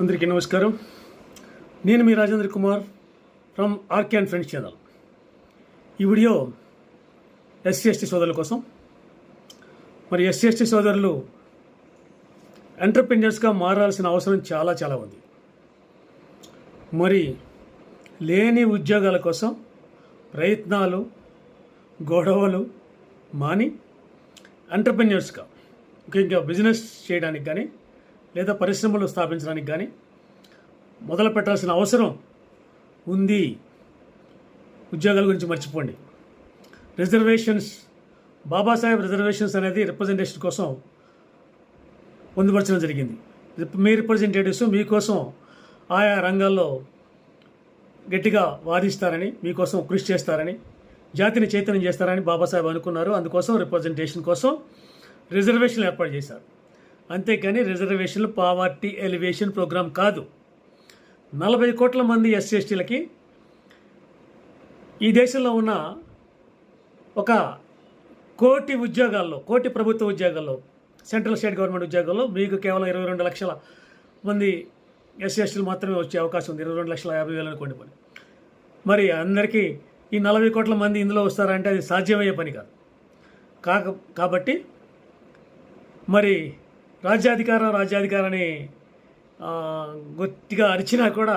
అందరికీ నమస్కారం. నేను మీ Rajendra Kumar from RK and friends channel. ఈ వీడియో ఎస్సీ ఎస్టీ సోదరుల కోసం. మరి ఎస్సీ ఎస్టీ సోదరులు ఎంటర్ప్రెన్యూర్స్గా మారాల్సిన అవసరం చాలా చాలా ఉంది. మరి లేని ఉద్యోగాల కోసం ప్రయత్నాలు గొడవలు మాని ఎంటర్ప్రెన్యూర్స్గా ఇంకా బిజినెస్ చేయడానికి కానీ లేదా పరిశ్రమలు స్థాపించడానికి కానీ మొదలు పెట్టాల్సిన అవసరం ఉంది. ఉద్యోగాల గురించి మర్చిపోండి. రిజర్వేషన్స్ బాబాసాహెబ్ రిజర్వేషన్స్ అనేది రిప్రజెంటేషన్ కోసం పొందుపరచడం జరిగింది. మీ రిప్రజెంటేటివ్స్ మీకోసం ఆయా రంగాల్లో గట్టిగా వాదిస్తారని మీకోసం కృషి చేస్తారని జాతిని చైతన్యం చేస్తారని బాబాసాహెబ్ అనుకున్నారు. అందుకోసం రిప్రజెంటేషన్ కోసం రిజర్వేషన్లు ఏర్పాటు చేశారు. అంతేకాని రిజర్వేషన్లు పావర్టీ ఎలివేషన్ ప్రోగ్రాం కాదు. నలభై కోట్ల మంది ఎస్సీ ఎస్టీలకి ఈ దేశంలో ఉన్న ఒక కోటి ఉద్యోగాల్లో కోటి ప్రభుత్వ ఉద్యోగాల్లో సెంట్రల్ స్టేట్ గవర్నమెంట్ ఉద్యోగాల్లో మీకు కేవలం ఇరవై రెండు లక్షల మంది ఎస్సీ ఎస్టీలు మాత్రమే వచ్చే అవకాశం ఉంది. ఇరవై రెండు లక్షల యాభై వేలు అనుకోండి పని. మరి అందరికీ ఈ నలభై కోట్ల మంది ఇందులో వస్తారంటే అది సాధ్యమయ్యే పని కాదు. కాక కాబట్టి మరి రాజ్యాధికారం రాజ్యాధికారాన్ని గొత్తిగా గట్టిగా అరిచినా కూడా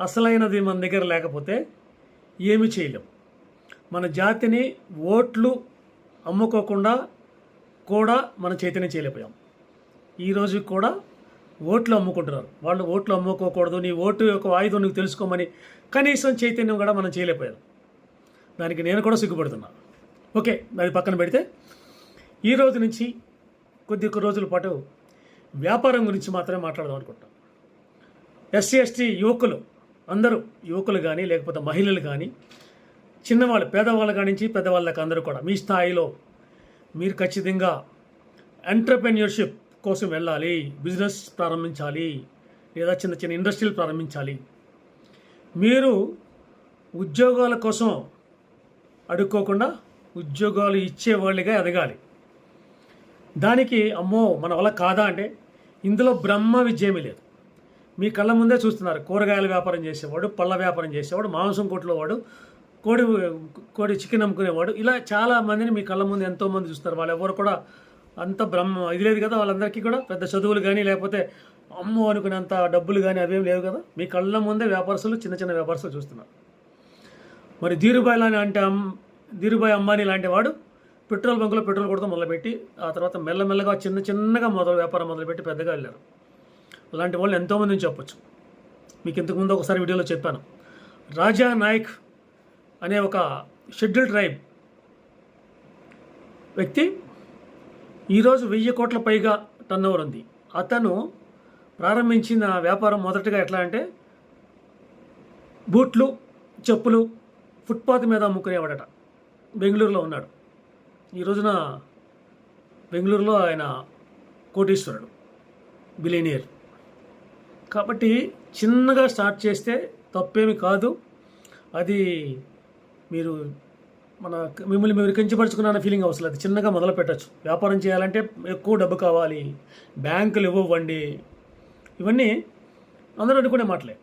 అసలైనది మన దగ్గర లేకపోతే ఏమి చేయలేం. మన జాతిని ఓట్లు అమ్ముకోకుండా కూడా మన చైతన్యం చేయలేకపోయాం. ఈరోజు కూడా ఓట్లు అమ్ముకుంటున్నారు. వాళ్ళు ఓట్లు అమ్ముకోకూడదు నీ ఓటు యొక్క ఆయుధం నీకు తెలుసుకోమని కనీసం చైతన్యం కూడా మనం చేయలేకపోయాం. దానికి నేను కూడా సిగ్గుపడుతున్నా. ఓకే అది పక్కన పెడితే ఈ రోజు నుంచి కొద్ది కొద్ది రోజుల పాటు వ్యాపారం గురించి మాత్రమే మాట్లాడదాం అనుకుంటాం ఎస్సీ ఎస్టీ యువకులు అందరూ యువకులు కానీ లేకపోతే మహిళలు కానీ చిన్నవాళ్ళు పేదవాళ్ళ కానించి పెద్దవాళ్ళకి అందరూ కూడా మీ స్థాయిలో మీరు ఖచ్చితంగా ఎంటర్ప్రెన్యూర్షిప్ కోసం వెళ్ళాలి బిజినెస్ ప్రారంభించాలి లేదా చిన్న చిన్న ఇండస్ట్రీలు ప్రారంభించాలి. మీరు ఉద్యోగాల కోసం అడుక్కోకుండా ఉద్యోగాలు ఇచ్చేవాళ్ళుగా ఎదగాలి. దానికి అమ్మో మన వల్ల కాదా అంటే ఇందులో బ్రహ్మ విజయమే లేదు. మీ కళ్ళ ముందే చూస్తున్నారు. కూరగాయల వ్యాపారం చేసేవాడు పళ్ళ వ్యాపారం చేసేవాడు మాంసం కొట్లో వాడు కోడి కోడి చికెన్ అమ్ముకునేవాడు. ఇలా చాలా మందిని మీ కళ్ళ ముందు ఎంతోమంది చూస్తారు వాళ్ళు ఎవరు కూడా అంత బ్రహ్మ ఇది లేదు కదా వాళ్ళందరికీ కూడా. పెద్ద చదువులు కానీ లేకపోతే అమ్ము అనుకునేంత డబ్బులు కానీ అవేం లేవు కదా. మీ కళ్ళ ముందే వ్యాపారస్తులు చిన్న చిన్న వ్యాపారస్తులు చూస్తున్నారు. మరి ధీరుబాయ్ లాంటి అంటే అమ్ ధీరుబాయ్ అంబానీ లాంటి వాడు పెట్రోల్ బంకులో పెట్రోల్ కొడుతూ మొదలుపెట్టి ఆ తర్వాత మెల్లమెల్లగా చిన్న చిన్నగా మొదలు వ్యాపారం మొదలుపెట్టి పెద్దగా వెళ్ళారు. అలాంటి వాళ్ళు ఎంతోమందిని చెప్పొచ్చు. మీకు ఇంతకుముందు ఒకసారి వీడియోలో చెప్పాను. రాజా నాయక్ అనే ఒక షెడ్యూల్ ట్రైబ్ వ్యక్తి ఈరోజు వెయ్యి కోట్ల పైగా టర్నోవర్ ఓవర్ ఉంది. అతను ప్రారంభించిన వ్యాపారం మొదటగా ఎట్లా అంటే బూట్లు చెప్పులు ఫుట్పాత్ మీద అమ్ముకునేవాడట. బెంగళూరులో ఉన్నాడు. ఈ రోజున బెంగళూరులో ఆయన కోటీశ్వరుడు బిలీనియర్ కాబట్టి చిన్నగా స్టార్ట్ చేస్తే తప్పేమి కాదు. అది మీరు మన మిమ్మల్ని మీరు కించపరుచుకున్న ఫీలింగ్ అవసరం లేదు. చిన్నగా మొదలు పెట్టచ్చు. వ్యాపారం చేయాలంటే ఎక్కువ డబ్బు కావాలి. బ్యాంకులు ఇవ్వండి ఇవన్నీ అందరూ అనుకునే మాటలే.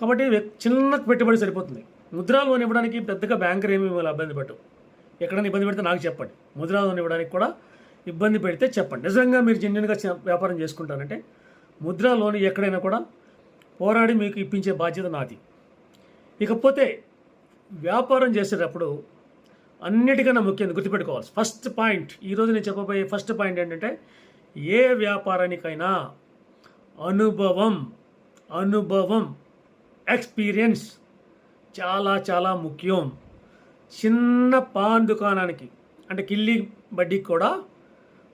కాబట్టి చిన్న పెట్టుబడి సరిపోతుంది. ముద్రా లోన్ ఇవ్వడానికి పెద్దగా బ్యాంకర్ ఏమి మిమ్మల్ని ఇబ్బంది పెట్టవు ఎక్కడైనా ఇబ్బంది పెడితే నాకు చెప్పండి. ముద్రలోన్ ఇవ్వడానికి కూడా ఇబ్బంది పెడితే చెప్పండి. నిజంగా మీరు జెన్యున్గా వ్యాపారం చేసుకుంటారంటే ముద్రా లోన్ ఎక్కడైనా కూడా పోరాడి మీకు ఇప్పించే బాధ్యత నాది. ఇకపోతే వ్యాపారం చేసేటప్పుడు అన్నిటికన్నా ముఖ్యం గుర్తుపెట్టుకోవాలి. ఫస్ట్ పాయింట్ ఈరోజు నేను చెప్పబోయే ఫస్ట్ పాయింట్ ఏంటంటే ఏ వ్యాపారానికైనా అనుభవం అనుభవం ఎక్స్పీరియన్స్ చాలా చాలా ముఖ్యం. చిన్న పాన్ దుకాణానికి అంటే కిల్లి బడ్డీకి కూడా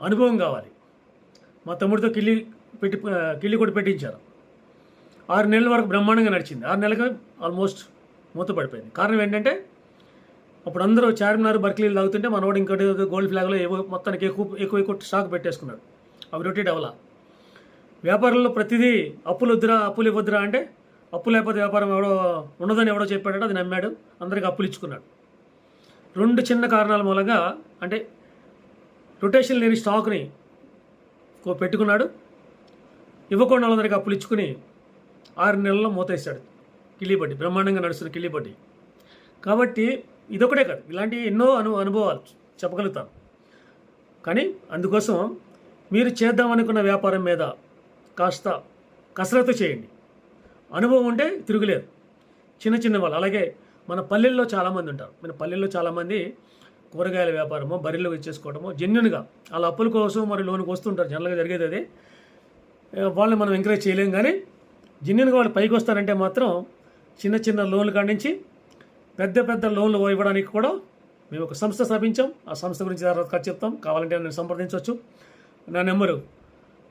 అనుభవం కావాలి. మా తమ్ముడితో కిల్లి పెట్టి కిల్లి కూడా పెట్టించారు. ఆరు నెలల వరకు బ్రహ్మాండంగా నడిచింది. ఆరు నెలలకు ఆల్మోస్ట్ మూతపడిపోయింది కారణం ఏంటంటే అప్పుడు అందరూ చార్మినార్ బర్క్లీలు తాగుతుంటే మనవాడు ఇంకోటి గోల్డ్ ఫ్లాగ్లో ఏవో మొత్తానికి ఎక్కువ ఎక్కువ ఎక్కువ స్టాక్ పెట్టేసుకున్నాడు అవి రొటేట్ అవలా వ్యాపారంలో ప్రతిదీ అప్పులు వద్దురా అప్పులు ఇవ్వద్దురా అంటే అప్పు లేకపోతే వ్యాపారం ఎవడో ఉండదని ఎవడో చెప్పాడో అది నమ్మాడు. అందరికి అప్పులు ఇచ్చుకున్నాడు. రెండు చిన్న కారణాల మూలంగా అంటే రొటేషన్ లేని స్టాక్ని కో- పెట్టుకున్నాడు. ఇవ్వకుండా వాళ్ళందరికీ అప్పులు ఇచ్చుకుని ఆరు నెలల్లో మూతేశాడు. కిల్లిబడ్డి బ్రహ్మాండంగా నడుస్తున్న కిల్లిబడ్డి కాబట్టి ఇదొకటే కాదు ఇలాంటి ఎన్నో అను అనుభవాలు చెప్పగలుగుతాను కానీ అందుకోసం మీరు చేద్దామనుకున్న వ్యాపారం మీద కాస్త కసరత్తు చేయండి. అనుభవం ఉంటే తిరుగులేదు చిన్న చిన్న వాళ్ళు అలాగే మన పల్లెల్లో చాలామంది ఉంటారు. మన పల్లెల్లో చాలామంది కూరగాయల వ్యాపారమో బరిలో ఇచ్చేసుకోవడమో జెన్యున్గా వాళ్ళ అప్పుల కోసం మరి లోన్కి వస్తుంటారు. జనరల్గా జరిగేది అది. వాళ్ళని మనం ఎంకరేజ్ చేయలేం కానీ జెన్యున్గా వాళ్ళు పైకి వస్తారంటే మాత్రం చిన్న చిన్న లోన్లు కాడి పెద్ద పెద్ద లోన్లు ఇవ్వడానికి కూడా మేము ఒక సంస్థ స్థాపించాం. ఆ సంస్థ గురించి తర్వాత చెప్తాం. కావాలంటే నేను సంప్రదించవచ్చు. నా number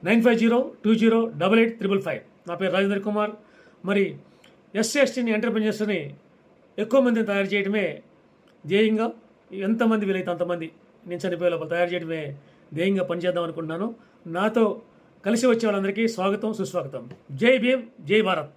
nine five zero two zero double eight triple five నా పేరు రాజేంద్ర కుమార్ మరి ఎస్సీ ఎస్టీని ఎంటర్ప్రినర్స్ని ఎక్కువ మందిని తయారు చేయడమే ధ్యేయంగా ఎంతమంది వీలైతే అంతమంది నేను చనిపోయే లోపల తయారు చేయడమే ధ్యేయంగా పనిచేద్దాం అనుకుంటున్నాను. నాతో కలిసి వచ్చే వాళ్ళందరికీ స్వాగతం సుస్వాగతం. జై భీమ్ జై భారత్.